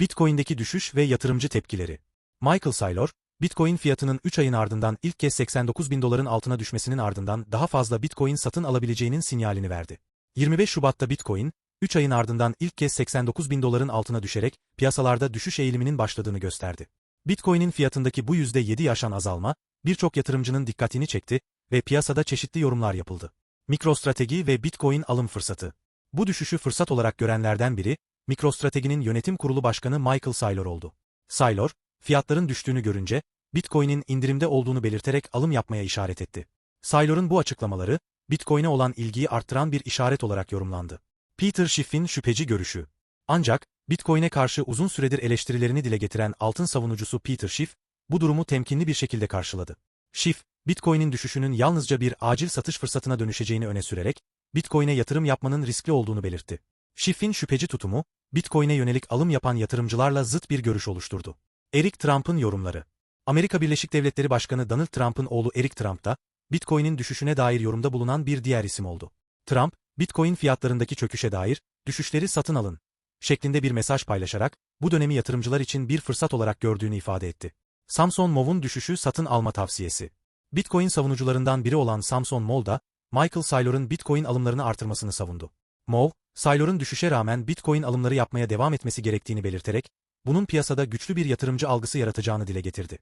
Bitcoin'deki düşüş ve yatırımcı tepkileri. Michael Saylor, Bitcoin fiyatının 3 ayın ardından ilk kez 89 bin doların altına düşmesinin ardından daha fazla Bitcoin satın alabileceğinin sinyalini verdi. 25 Şubat'ta Bitcoin, 3 ayın ardından ilk kez 89 bin doların altına düşerek piyasalarda düşüş eğiliminin başladığını gösterdi. Bitcoin'in fiyatındaki bu %7 yaşan azalma, birçok yatırımcının dikkatini çekti ve piyasada çeşitli yorumlar yapıldı. MicroStrateji ve Bitcoin alım fırsatı. Bu düşüşü fırsat olarak görenlerden biri, MicroStrategy'nin yönetim kurulu başkanı Michael Saylor oldu. Saylor, fiyatların düştüğünü görünce, Bitcoin'in indirimde olduğunu belirterek alım yapmaya işaret etti. Saylor'un bu açıklamaları, Bitcoin'e olan ilgiyi arttıran bir işaret olarak yorumlandı. Peter Schiff'in şüpheci görüşü. Ancak, Bitcoin'e karşı uzun süredir eleştirilerini dile getiren altın savunucusu Peter Schiff, bu durumu temkinli bir şekilde karşıladı. Schiff, Bitcoin'in düşüşünün yalnızca bir acil satış fırsatına dönüşeceğini öne sürerek, Bitcoin'e yatırım yapmanın riskli olduğunu belirtti. Schiff'in şüpheci tutumu, Bitcoin'e yönelik alım yapan yatırımcılarla zıt bir görüş oluşturdu. Eric Trump'ın yorumları. Amerika Birleşik Devletleri Başkanı Donald Trump'ın oğlu Eric Trump da, Bitcoin'in düşüşüne dair yorumda bulunan bir diğer isim oldu. Trump, Bitcoin fiyatlarındaki çöküşe dair, düşüşleri satın alın, şeklinde bir mesaj paylaşarak, bu dönemi yatırımcılar için bir fırsat olarak gördüğünü ifade etti. Samson Mov'un düşüşü satın alma tavsiyesi. Bitcoin savunucularından biri olan Samson Mov da, Michael Saylor'ın Bitcoin alımlarını artırmasını savundu. Mov, Saylor'un düşüşe rağmen Bitcoin alımları yapmaya devam etmesi gerektiğini belirterek, bunun piyasada güçlü bir yatırımcı algısı yaratacağını dile getirdi.